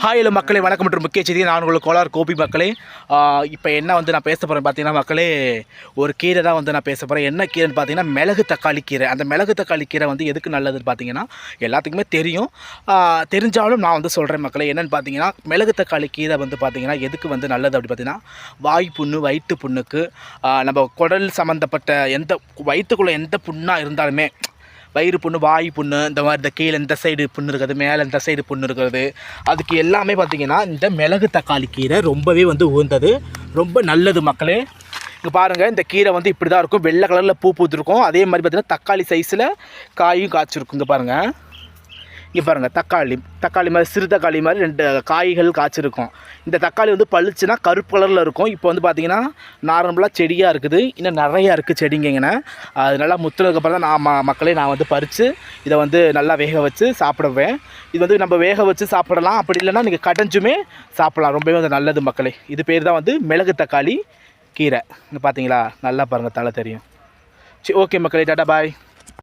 Hi hello மக்களே. வணக்கம் மற்றும் முக்கிய செய்தி நான் உங்களுக்கு கோலார் கோபி மக்களே. இப்போ என்ன வந்து நான் பேச போகிறேன் பார்த்தீங்கன்னா மக்களே ஒரு கீரை தான் வந்து நான் பேச போகிறேன் என்ன கீரைன்னு பார்த்தீங்கன்னா மிளகு தக்காளி கீரை. அந்த மிளகு தக்காளி கீரை வந்து எதுக்கு நல்லதுன்னு பார்த்தீங்கன்னா எல்லாத்துக்குமே தெரியும். தெரிஞ்சாலும் நான் வந்து சொல்கிறேன் மக்களே. என்னென்னு பார்த்தீங்கன்னா மிளகு தக்காளி கீரை வந்து பார்த்தீங்கன்னா எதுக்கு வந்து நல்லது அப்படி பார்த்தீங்கன்னா வாய் புண்ணு வயிற்று புண்ணுக்கு நம்ம குடல் சம்மந்தப்பட்ட எந்த வயிற்றுக்குள்ளே எந்த புண்ணாக இருந்தாலுமே வயிறு புண்ணு வாய் புண்ணு இந்த மாதிரி இந்த கீழே இந்த சைடு புண்ணு இருக்கிறது மேலே இந்த சைடு புண்ணு இருக்கிறது அதுக்கு எல்லாமே பார்த்தீங்கன்னா இந்த மிளகு தக்காளி கீரை ரொம்பவே வந்து உகந்தது. ரொம்ப நல்லது மக்களே. இங்கே பாருங்கள் இந்த கீரை வந்து இப்படி தான் இருக்கும். வெள்ளை கலரில் பூ பூத்துருக்கும். அதே மாதிரி பார்த்திங்கன்னா தக்காளி சைஸில் காயும் காய்ச்சிருக்கும். இங்கே பாருங்கள் இங்கே பாருங்கள் தக்காளி. தக்காளி மாதிரி சிறு தக்காளி மாதிரி ரெண்டு காய்கள் காய்ச்சிருக்கும். இந்த தக்காளி வந்து பளிச்சுன்னா கருப்பு கலரில் இருக்கும். இப்போ வந்து பார்த்திங்கன்னா நார்மலாக செடியாக இருக்குது. இன்னும் நிறையா இருக்குது செடிங்கங்கண்ணே அது நல்லா முத்துனதுக்கப்புறம் தான் நான் ம- மக்களே நான் வந்து பறித்து இதை வந்து நல்லா வேக வச்சு சாப்பிடுவேன். இது வந்து நம்ம வேக வச்சு சாப்பிடலாம். அப்படி இல்லைன்னா நீங்கள் கடைஞ்சுமே சாப்பிடலாம். ரொம்பவே வந்து நல்லது மக்களே. இது பேர் தான் வந்து மிளகு தக்காளி கீரை. இங்கே பார்த்தீங்களா நல்லா பாருங்கள் தலை தெரியும். சரி ஓகே மக்களே டாடா பாய்.